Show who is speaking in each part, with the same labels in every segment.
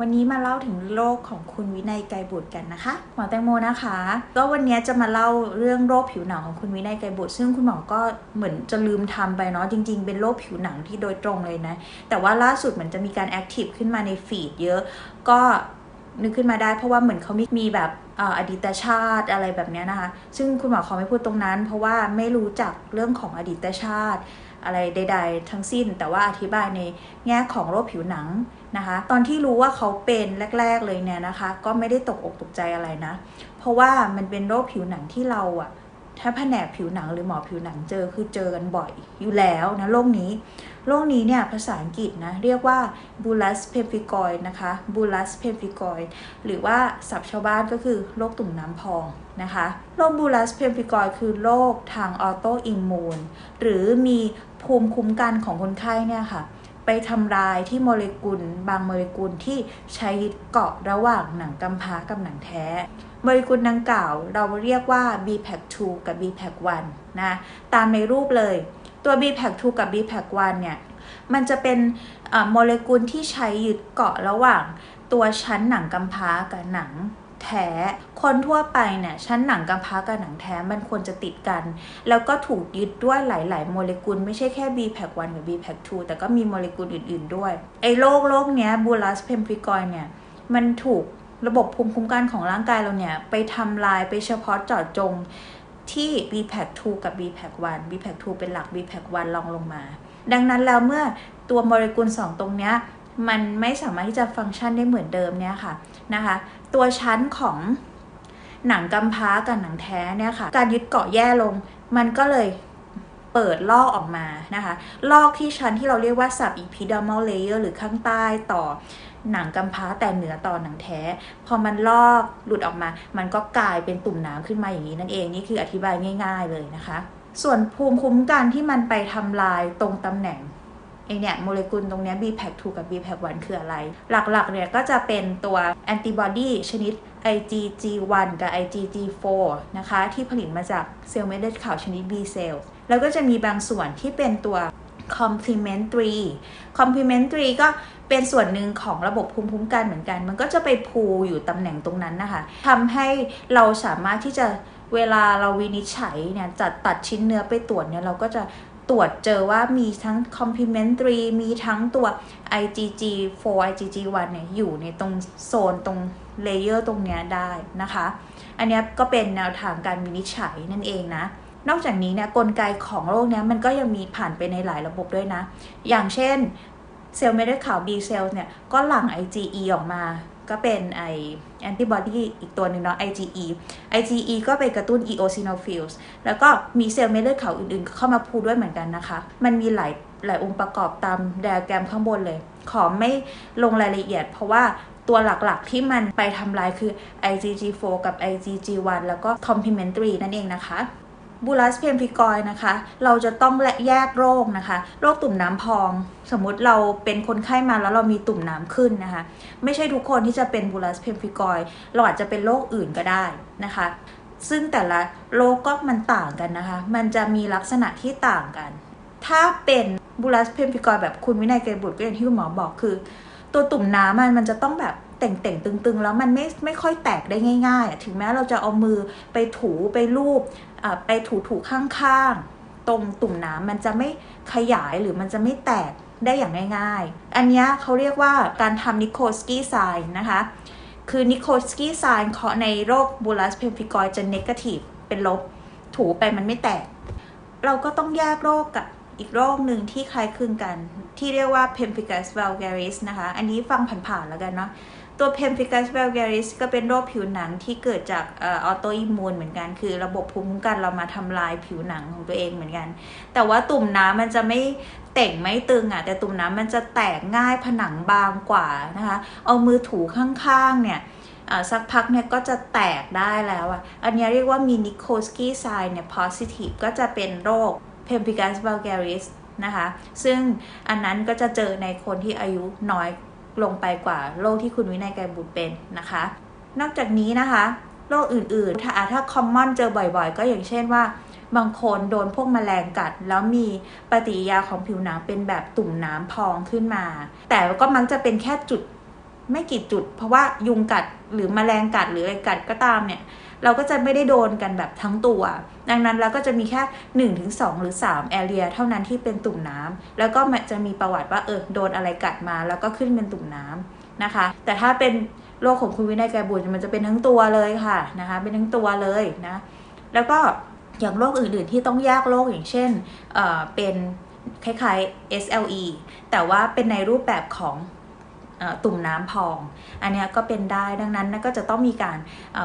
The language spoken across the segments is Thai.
Speaker 1: วันนี้มาเล่าถึงโรคของคุณวินัยไกรบุตรกันนะคะ หมอแตงโมนะคะ ก็วันนี้จะมาเล่าเรื่องโรคผิวหนังของคุณวินัยไกรบุตร ซึ่งคุณหมอก็เหมือนจะลืมทำไปเนาะจริง ๆ เป็นโรคผิวหนังที่โดยตรงเลยนะ แต่ว่าล่าสุดเหมือนจะมีการแอคทีฟขึ้นมาในฟีดเยอะ ก็นึกขึ้นมาได้เพราะว่าเหมือนเขามีมีแบบอดีตชาติอะไรแบบนี้นะคะ ซึ่งคุณหมอขอไม่พูดตรงนั้น เพราะว่าไม่รู้จักเรื่องของอดีตชาติ อะไรใด ๆ ทั้งสิ้น แต่ว่าอธิบายในแง่ของโรคผิวหนังนะคะ ตอนที่รู้ว่าเขาเป็นแรก ๆเลยเนี่ยนะคะ ก็ไม่ได้ตกอกตกใจอะไรนะ เพราะว่ามันเป็นโรคผิวหนังที่เราอะถ้าแผนกผิวหนังหรือหมอผิวหนังเจอคือเจอกันบ่อยอยู่แล้วนะโรคนี้โรคนี้เนี่ยภาษาอังกฤษนะเรียกว่า bullous pemphigoid นะคะ bullous pemphigoid หรือว่าศัพท์ชาวบ้านก็คือโรคตุ่มน้ำพองนะคะโรค bullous pemphigoid คือโรคทางออโตอิมมูนหรือมี ภูมิคุ้มกันของคนไข้เนี่ยค่ะ ไปทำลายที่โมเลกุล บางโมเลกุลที่ใช้ยึดเกาะระหว่างหนังกำพร้ากับหนังแท้ โมเลกุลดังกล่าวเราเรียกว่า BPAC2 กับ BPAC1 นะตามในรูปเลยตัว BPAC2 กับ BPAC1 เนี่ยมันจะเป็นโมเลกุลที่ใช้ยึดเกาะระหว่างตัวชั้นหนังกำพร้ากับหนัง แท้ คนทั่วไปเนี่ยชั้นหนังกำพร้ากับหนังแท้มันควรจะติดกัน แล้วก็ถูกยึดด้วยหลาย ๆ โมเลกุล ไม่ใช่แค่ BPAC1 กับ BPAC2 แต่ก็มีโมเลกุลอื่น ๆ ด้วย ไอ้โรคโรคเนี้ย bullous pemphigoid เนี่ยมันถูกระบบภูมิคุ้มกันของร่างกายเราเนี่ยไปทำลายไปเฉพาะเจาะจงที่ BPAC2 กับ BPAC1 BPAC2 เป็นหลัก BPAC1 รองลงมา ดังนั้นแล้วเมื่อตัวโมเลกุล 2 ตรงเนี้ยมันไม่สามารถที่จะฟังก์ชันได้เหมือนเดิมเนี่ยค่ะนะคะ ตัวชั้นของหนังกำพร้ากับหนังแท้เนี่ยค่ะ การยึดเกาะแย่ลง มันก็เลยเปิดลอกออกมานะคะ ลอกที่ชั้นที่เราเรียกว่า subepidermal layer หรือข้างใต้ต่อหนังกำพร้าแต่เหนือต่อหนังแท้ พอมันลอกหลุดออกมา มันก็กลายเป็นตุ่มน้ำขึ้นมาอย่างนี้นั่นเอง นี่คืออธิบายง่าย ๆเลยนะคะ ส่วนภูมิคุ้มกันที่มันไปทำลายตรงตำแหน่ง ไอเนี่ยโมเลกุลตรงเนี้ย BPAC2 กับ BPAC1 คืออะไร หลักๆเนี่ยก็จะเป็นตัวแอนติบอดีชนิด IgG1 กับ IgG4 นะคะที่ผลิตมาจากเซลล์เม็ดเลือดขาวชนิด B เซลล์แล้วก็จะมีบางส่วนที่เป็นตัว complementary complementary ก็เป็นส่วนหนึ่งของระบบภูมิคุ้มกันเหมือนกัน มันก็จะไปพูอยู่ตำแหน่งตรงนั้นนะคะทำให้เราสามารถที่จะเวลาเราวินิจฉัยเนี่ยจัดตัดชิ้นเนื้อไปตรวจเนี่ยเราก็จะ ตรวจเจอว่ามีทั้ง complementary มีทั้งตัว IgG4 IgG1 เนี่ยอยู่ในตรงโซนตรงเลเยอร์ตรงเนี้ยได้นะคะ อันนี้ก็เป็นแนวทางการวินิจฉัยนั่นเองนะ นอกจากนี้เนี่ยกลไกของโรคเนี้ยมันก็ยังมีผ่านไปในหลายระบบด้วยนะ อย่างเช่นเซลล์เม็ดเลือดขาว B เซลล์เนี่ยก็หลั่ง IgE ออกมา ก็เป็นไอแอนติบอดีอีกตัวหนึ่งเนาะ IgE IgE ก็ไปกระตุ้น eosinophils แล้วก็มีเซลล์เม็ดเลือดขาวอื่นๆ เข้ามาพูดด้วยเหมือนกันนะคะ มันมีหลายหลายองค์ประกอบตามไดอะแกรมข้างบนเลย ขอไม่ลงรายละเอียด เพราะว่าตัวหลักๆที่มันไปทำลายคือ IgG4 กับ IgG1 แล้วก็ complementary นั่นเองนะคะ บูลัสเพมพิกอยนะคะ เราจะต้องแยกโรคนะคะ โรคตุ่มน้ำพอง สมมุติเราเป็นคนไข้มาแล้วเรามีตุ่มน้ำขึ้นนะคะ ไม่ใช่ทุกคนที่จะเป็นบูลัสเพมพิกอยเราอาจจะเป็นโรคอื่นก็ได้นะคะ ซึ่งแต่ละโรคก็มันต่างกันนะคะ มันจะมีลักษณะที่ต่างกัน ถ้าเป็นบูลัสเพมพิกอยแบบคุณวินัยเกรบุตรก็อย่างที่คุณหมอบอกคือ ตัวตุ่มน้ำมันมันจะต้องแบบ แต่งๆต,ตึงๆ แล้วมันไม่ไม่ค่อยแตกได้ง่ายๆ ถึงแม้เราจะเอามือไปถูไปรูปไปถูถูข้างๆ ตรงตุ่มน้ำมันจะไม่ขยายหรือมันจะไม่แตกได้อย่างง่ายๆ อันนี้เขาเรียกว่าการทำนิโคสกี้ไซน์นะคะ คือนิโคสกี้ไซน์เขาในโรคบูลัสเพมฟิกอยจะเนกาทีฟเป็นลบ ถูไปมันไม่แตก เราก็ต้องแยกโรคกับ อีกโรคหนึ่งที่คล้ายคลึงกันที่เรียกว่า pemphigus vulgaris นะคะ อันนี้ฟังผ่านๆแล้วกันเนาะตัว pemphigus vulgaris ก็เป็นโรคผิวหนังที่เกิดจากออโตอิมูนเหมือนกัน คือระบบภูมิคุ้มกันเรามาทำลายผิวหนังของตัวเองเหมือนกัน แต่ว่าตุ่มน้ำมันจะไม่เต่งไม่ตึงอะ่ะ แต่ตุ่มน้ำมันจะแตกง่ายผนังบางกว่านะคะ เอามือถูข้างๆเนี่ยสักพักเนี่ยก็จะแตกได้แล้วอะ อันนี้เรียกว่ามีนิโคสกี้ไซน์เนี่ย positive ก็จะเป็นโรค pemphigus vulgaris นะคะ ซึ่งอันนั้นก็จะเจอในคนที่อายุน้อยลงไปกว่าโรคที่คุณวินัยไกรบุตรเป็นนะคะ นอกจากนี้นะคะโรคอื่นๆ ถ้าถ้า common เจอบ่อยๆ ก็อย่างเช่นว่า บางคนโดนพวกแมลงกัด แล้วมีปฏิกิริยาของผิวหนังเป็นแบบตุ่มน้ำพองขึ้นมา แต่ก็มักจะเป็นแค่จุดไม่กี่จุด เพราะว่ายุงกัดหรือมแมลงกัดหรืออะไรกัดก็ตามเนี่ย เราก็จะไม่ได้โดนกันแบบทั้งตัว ดังนั้นเราก็จะมีแค่ 1-2 หรือ3แอเรียเท่านั้นที่เป็นตุ่มน้ำแล้วก็จะมีประวัติว่าเออโดนอะไรกัดมา แล้วก็ขึ้นเป็นตุ่มน้ำนะคะ แต่ถ้าเป็นโรคของคุณวินัยไกบุตรมันจะเป็นทั้งตัวเลยค่ะนะคะเป็นทั้งตัวเลยนะแล้วก็อย่างโรคอื่นๆที่ต้องแยกโรคอย่างเช่นเเป็นคล้ายๆ SLE แต่ว่าเป็นในรูปแบบของ ตุ่มน้ำพอง อันนี้ก็เป็นได้ดังนั้นก็จะต้องมีการ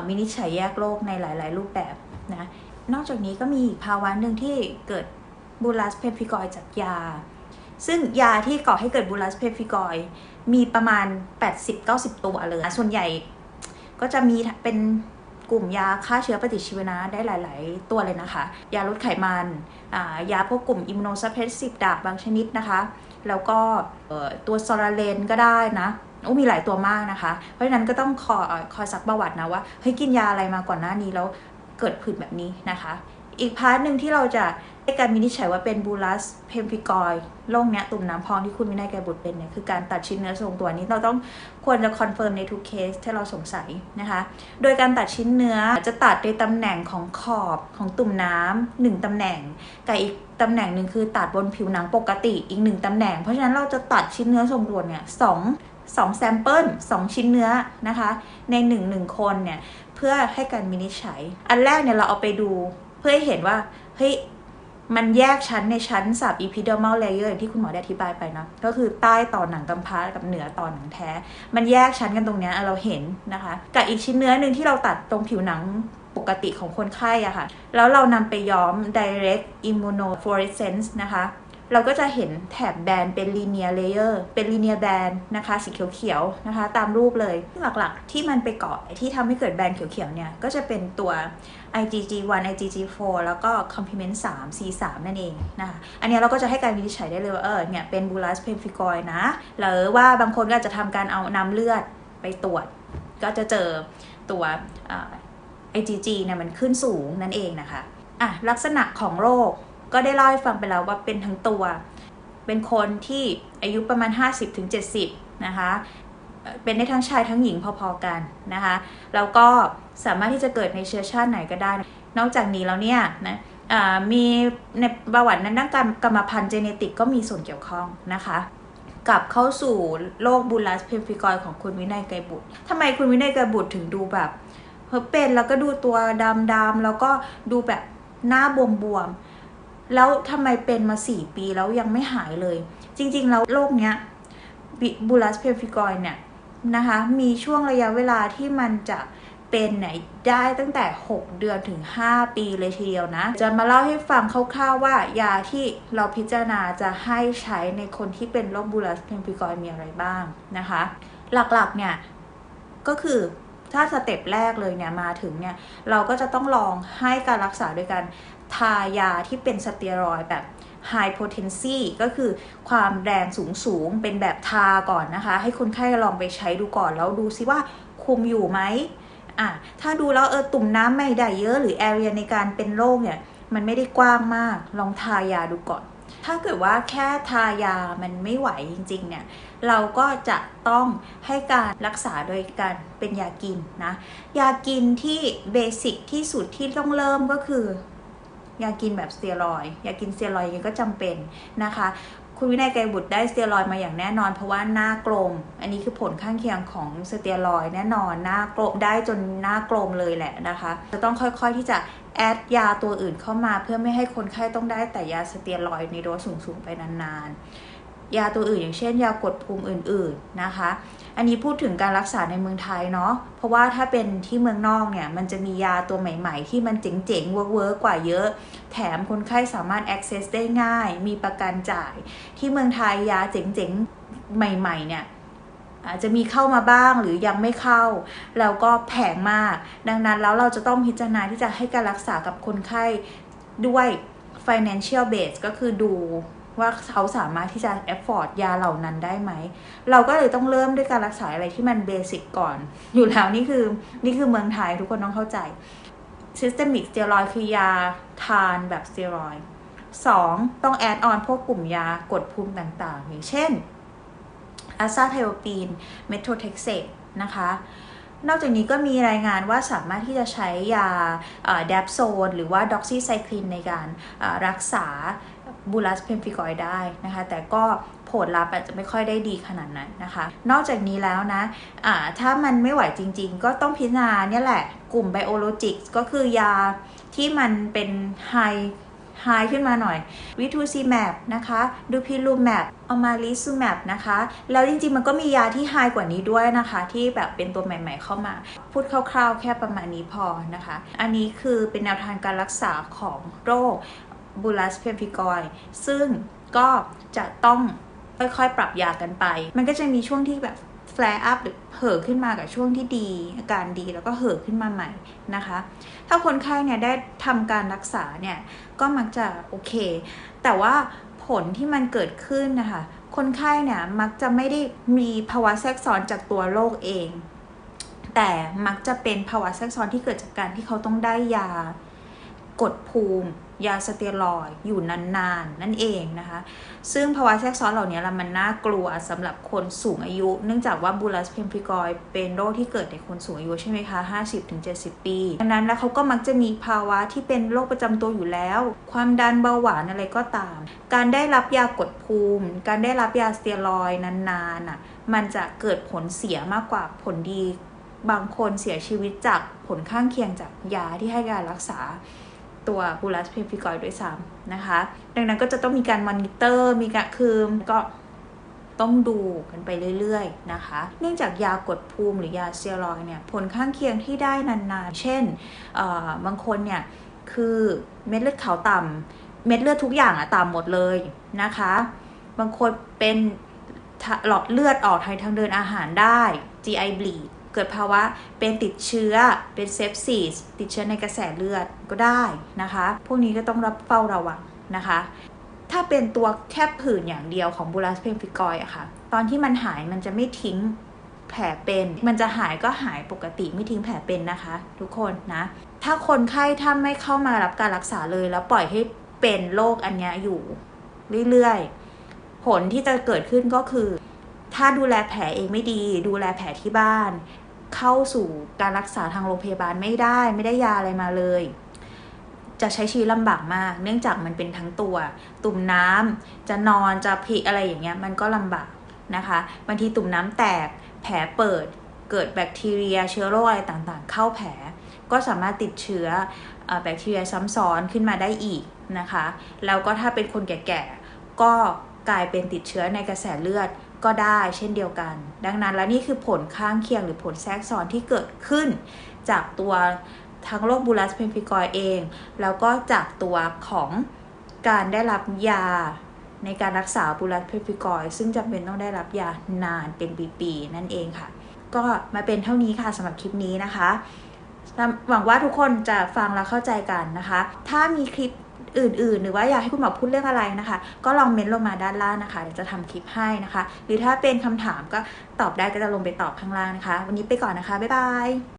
Speaker 1: วินิจฉัยแยกโรคในหลาย ๆ รูปแบบนะนอกจากนี้ก็มีภาวะหนึ่งที่เกิดบูลัสเพฟิกอยจากยา ซึ่งยาที่ก่อให้เกิดบูลัสเพฟิกอยมีประมาณ 80-90 ตัวเลย ส่วนใหญ่ก็จะมีเป็น กลุ่มยาฆ่าเชื้อปฏิชีวนะได้หลาย ๆ ตัวเลยนะคะ ยาลดไขมันยาพวกกลุ่มอิมมูโนซัพเพรสซีฟดาบบางชนิดนะคะ แล้วก็ตัวซอราเลนก็ได้นะโอ้มีหลายตัวมากนะคะ เพราะฉะนั้นก็ต้องคอคอยซักประวัตินะว่าเฮ้ยกินยาอะไรมาก่อนหน้านี้แล้วเกิดผื่นแบบนี้นะคะ อีกพาร์ทหนึ่งที่เราจะให้การวินิจฉัยว่าเป็นบูลัสเพมฟิกอยโรคเนี้ยตุ่มน้ำพองที่คุณวินัยแกบุตรเป็นเนี่ยคือการตัดชิ้นเนื้อทรงตัวนี้เราต้องควรจะคอนเฟิร์มในทุกเคสที่เราสงสัยนะคะ โดยการตัดชิ้นเนื้อจะตัดในตำแหน่งของขอบของตุ่มน้ำหนึ่งตำแหน่งกับอีกตำแหน่งหนึ่งคือตัดบนผิวหนังปกติอีกหนึ่งตำแหน่ง เพราะฉะนั้นเราจะตัดชิ้นเนื้อทรงตัวเนี่ยสองสองแซมเปิลสองชิ้นเนื้อนะคะ ในหนึ่งหนึ่งคนเนี่ยเพื่อให้การวินิจฉัย อันแรกเนี่ยเราเอาไปดู เพื่อให้เห็นว่าเฮ้ยมันแยกชั้นในชั้นสับ epidermal layer อย่างที่คุณหมอได้อธิบายไปเนาะก็คือใต้ต่อหนังกำพร้ากับเหนือต่อหนังแท้ มันแยกชั้นกันตรงนี้เราเห็นนะคะ กับอีกชิ้นเนื้อหนึ่งที่เราตัดตรงผิวหนังปกติของคนไข้อะค่ะ แล้วเรานำไปย้อม direct immunofluorescence นะคะ เราก็จะเห็นแถบแบนเป็น linear layer เป็น linear band นะคะ สีเขียวๆนะคะ ตามรูปเลยหลักๆ ที่มันไปเกาะที่ทำให้เกิดแบนเขียวๆเนี่ยก็จะเป็นตัว IgG1 IgG4 แล้วก็ complement 3 C3 นั่นเองนะคะอันนี้เราก็จะให้การวินิจฉัยได้เลยว่าเออเนี่ยเป็น bullous pemphigoid นะหรือว่าบางคนก็จะทำการเอาน้ำเลือดไปตรวจ ก็จะเจอตัว IgG เนี่ยมันขึ้นสูงนั่นเองนะคะอะลักษณะของโรค ก็ได้เล่าให้ฟังไปแล้วว่าเป็นทั้งตัว เป็นคนที่อายุประมาณ 50-70 นะคะ เป็นได้ทั้งชายทั้งหญิงพอๆกันนะคะ แล้วก็สามารถที่จะเกิดในเชื้อชาติไหนก็ได้ นอกจากนี้แล้วเนี่ยนะมีในประวัตินั้นด้านการกรรมพันธุ์เจเนติกก็มีส่วนเกี่ยวข้องนะคะกลับเข้าสู่โรคบูลัสเพมฟิกอยของคุณวินัยไกรบุตรทำไมคุณวินัยไกรบุตรถึงดูแบบเเป็นแล้วก็ดูตัวดำๆแล้วก็ดูแบบหน้าบวมๆ แล้วทำไมเป็นมาสี่ปีแล้วยังไม่หายเลย จริงๆ แล้วโรคเนี้ยบูลัสเพลฟิกอยเนี่ยนะคะ มีช่วงระยะเวลาที่มันจะเป็นไหนได้ตั้งแต่ 6 เดือนถึง 5 ปีเลยทีเดียวนะ จะมาเล่าให้ฟังคร่าวๆว่ายาที่เราพิจารณาจะให้ใช้ในคนที่เป็นโรคบูลัสเพลฟิกอยมีอะไรบ้างนะคะ หลักๆเนี่ยก็คือถ้าสเต็ปแรกเลยเนี่ยมาถึงเนี่ยเราก็จะต้องลองให้การรักษาโดยการ ทายาที่เป็นสเตียรอยแบบ high potency ก็คือความแรงสูงสูงเป็นแบบทาก่อนนะคะ ให้คนไข้ลองไปใช้ดูก่อนแล้วดูซิว่าคุมอยู่ไหมอะถ้าดูแล้วเออตุ่มน้ำไม่ได้เยอะหรือแอเรียในการเป็นโรคเนี่ยมันไม่ได้กว้างมาก ลองทายาดูก่อน ถ้าเกิดว่าแค่ทายามันไม่ไหวจริงๆเนี่ย เราก็จะต้องให้การรักษาโดยการเป็นยากินนะ ยากินที่เบสิกที่สุดที่ต้องเริ่มก็คือ ยากินแบบสเตียรอยยากินสเตียรอยยังก็จำเป็นนะคะคุณวินัยไกรบุตรได้สเตียรอยมาอย่างแน่นอน เพราะว่าหน้ากลม อันนี้คือผลข้างเคียงของสเตียรอยแน่นอนหน้ากลมได้จนหน้ากลมเลยแหละนะคะ จะต้องค่อยๆที่จะแอดยาตัวอื่นเข้ามา เพื่อไม่ให้คนไข้ต้องได้แต่ยาสเตียรอยในโดสสูงๆไปนานๆ ยาตัวอื่นอย่างเช่น ยากดภูมิอื่นๆนะคะ อันนี้พูดถึงการรักษาในเมืองไทยเนาะ เพราะว่าถ้าเป็นที่เมืองนอกเนี่ย มันจะมียาตัวใหม่ ๆ ที่มันเจ๋งๆ เวิร์กๆกว่าเยอะ แถมคนไข้สามารถ access ได้ง่าย มีประกันจ่าย ที่เมืองไทยยาเจ๋งๆ ใหม่ๆ เนี่ยอาจจะมีเข้ามาบ้างหรือยังไม่เข้า แล้วก็แพงมาก ดังนั้นแล้วเราจะต้องพิจารณาที่จะให้การรักษากับคนไข้ด้วย financial base ก็คือดู ว่าเขาสามารถที่จะแอฟฟอร์ดยาเหล่านั้นได้ไหม เราก็เลยต้องเริ่มด้วยการรักษาอะไรที่มันเบสิกก่อน อยู่แล้วนี่คือนี่คือเมืองไทยทุกคนต้องเข้าใจซิสเตมิกสเตียรอยคือยาทานแบบสเตียรอยสองต้องแอดออนพวกกลุ่มยากดภูมิต่างๆ อย่างเช่นอาซาไทโอปีนเมโทรเท็กเซตนะคะ นอกจากนี้ก็มีรายงานว่าสามารถที่จะใช้ยาแดปโซนหรือว่าด็อกซีไซคลินในการรักษา บูลัสเพมฟิกอยได้นะคะ แต่ก็ผลลัพธ์อาจจะไม่ค่อยได้ดีขนาดนั้นนะคะ นอกจากนี้แล้วนะะถ้ามันไม่ไหวจริง ๆ ก็ต้องพิจารณาเนี่ยแหละกลุ่มไบโอโลจิกก็คือยาที่มันเป็นไฮไฮขึ้นมาหน่อยวิทูซีแมปนะคะดูพิลูแมปอมาลิซูแมปนะคะ แล้วจริงๆ มันก็มียาที่ไฮกว่านี้ด้วยนะคะ ที่แบบเป็นตัวใหม่ๆเข้ามา พูดคร่าวๆ แค่ประมาณนี้พอนะคะ อันนี้คือเป็นแนวทางการรักษาของโรค บูลัสเพมพิกอยซึ่งก็จะต้องค่อยๆ ปรับยากันไป มันก็จะมีช่วงที่แบบแฟร์อัพหรือเห่อขึ้นมากับช่วงที่ดี อาการดีแล้วก็เห่อขึ้นมาใหม่นะคะ ถ้าคนไข้เนี่ยได้ทำการรักษาเนี่ยก็มักจะโอเค แต่ว่าผลที่มันเกิดขึ้นนะคะ คนไข้เนี่ยมักจะไม่ได้มีภาวะแทรกซ้อนจากตัวโรคเอง แต่มักจะเป็นภาวะแทรกซ้อนที่เกิดจากการที่เขาต้องได้ยากดภูมิ ยาสเตียรอยอยู่นานๆ นั่นเองนะคะ ซึ่งภาวะแทรกซ้อนเหล่านี้ละมันน่ากลัวสำหรับคนสูงอายุ เนื่องจากว่าบูลัสเพมพิกอยเป็นโรคที่เกิดในคนสูงอายุใช่ไหมคะ 50-70 ปีดังนั้นแล้วเขาก็มักจะมีภาวะที่เป็นโรคประจำตัวอยู่แล้ว ความดันเบาหวานอะไรก็ตาม การได้รับยากดภูมิ การได้รับยาสเตียรอยนานๆน่ะ มันจะเกิดผลเสียมากกว่าผลดี บางคนเสียชีวิตจากผลข้างเคียงจากยาที่ให้การรักษา ตัวบูลัสเพมฟิกอยด้วยซ้ำนะคะ ดังนั้นก็จะต้องมีการมอนิเตอร์มีการคือก็ต้องดูกันไปเรื่อยๆนะคะ เนื่องจากยากดภูมิหรือยาเซียรอยเนี่ยผลข้างเคียงที่ได้นานๆ เช่นบางคนเนี่ยคือเม็ดเลือดขาวต่ำเม็ดเลือดทุกอย่างอะต่ำหมดเลยนะคะ บางคนเป็นหลอดเลือดออกทางเดินอาหารได้ GI bleed กิดภาวะเป็นติดเชื้อเป็นเซฟซีสติดเชื้อในกระแสเลือดก็ได้นะคะ พวกนี้ก็ต้องรับเฝ้าระวังนะคะ ถ้าเป็นตัวแค่ผื่นอย่างเดียวของบูลัสเพมฟิกอยอะคะ่ะ ตอนที่มันหายมันจะไม่ทิ้งแผลเป็น มันจะหายก็หายปกติไม่ทิ้งแผลเป็นนะคะ ทุกคนนะ ถ้าคนไข้ถ้าไม่เข้ามารับการรักษาเลย แล้วปล่อยให้เป็นโรคอันนี้อยู่เรื่อยๆ ผลที่จะเกิดขึ้นก็คือ ถ้าดูแลแผลเองไม่ดี ดูแลแผลที่บ้าน เข้าสู่การรักษาทางโรงพยาบาลไม่ได้ ไม่ได้ยาอะไรมาเลย จะใช้ชีวิตลำบากมาก เนื่องจากมันเป็นทั้งตัว ตุ่มน้ำจะนอนจะพิอะไรอย่างเงี้ยมันก็ลำบากนะคะบางทีตุ่มน้ำแตกแผลเปิดเกิดแบคทีเรียเชื้อโรคอะไรต่างๆ เข้าแผลก็สามารถติดเชื้อแบคทีเรียซ้ำซ้อนขึ้นมาได้อีกนะคะ แล้วก็ถ้าเป็นคนแก่ๆก็กลายเป็นติดเชื้อในกระแสเลือด ก็ได้เช่นเดียวกัน ดังนั้นแล้วนี่คือผลข้างเคียงหรือผลแทรกซ้อนที่เกิดขึ้น จากตัวทั้งโรคบูลัสเพนฟิกอยเอง แล้วก็จากตัวของการได้รับยาในการรักษาบูลัสเพนฟิกอยซึ่งจำเป็นต้องได้รับยานานเป็นปีๆนั่นเองค่ะ ก็มาเป็นเท่านี้ค่ะสำหรับคลิปนี้นะคะหวังว่าทุกคนจะฟังและเข้าใจกันนะคะ ถ้ามีคลิป อื่น ๆ หรือว่าอยากให้คุณหมอพูดเรื่องอะไรนะคะ ก็ลองเมนต์ลงมาด้านล่างนะคะเดี๋ยวจะทำคลิปให้นะคะ หรือถ้าเป็นคำถามก็ตอบได้ก็จะลงไปตอบข้างล่างนะคะ วันนี้ไปก่อนนะคะบ๊ายบาย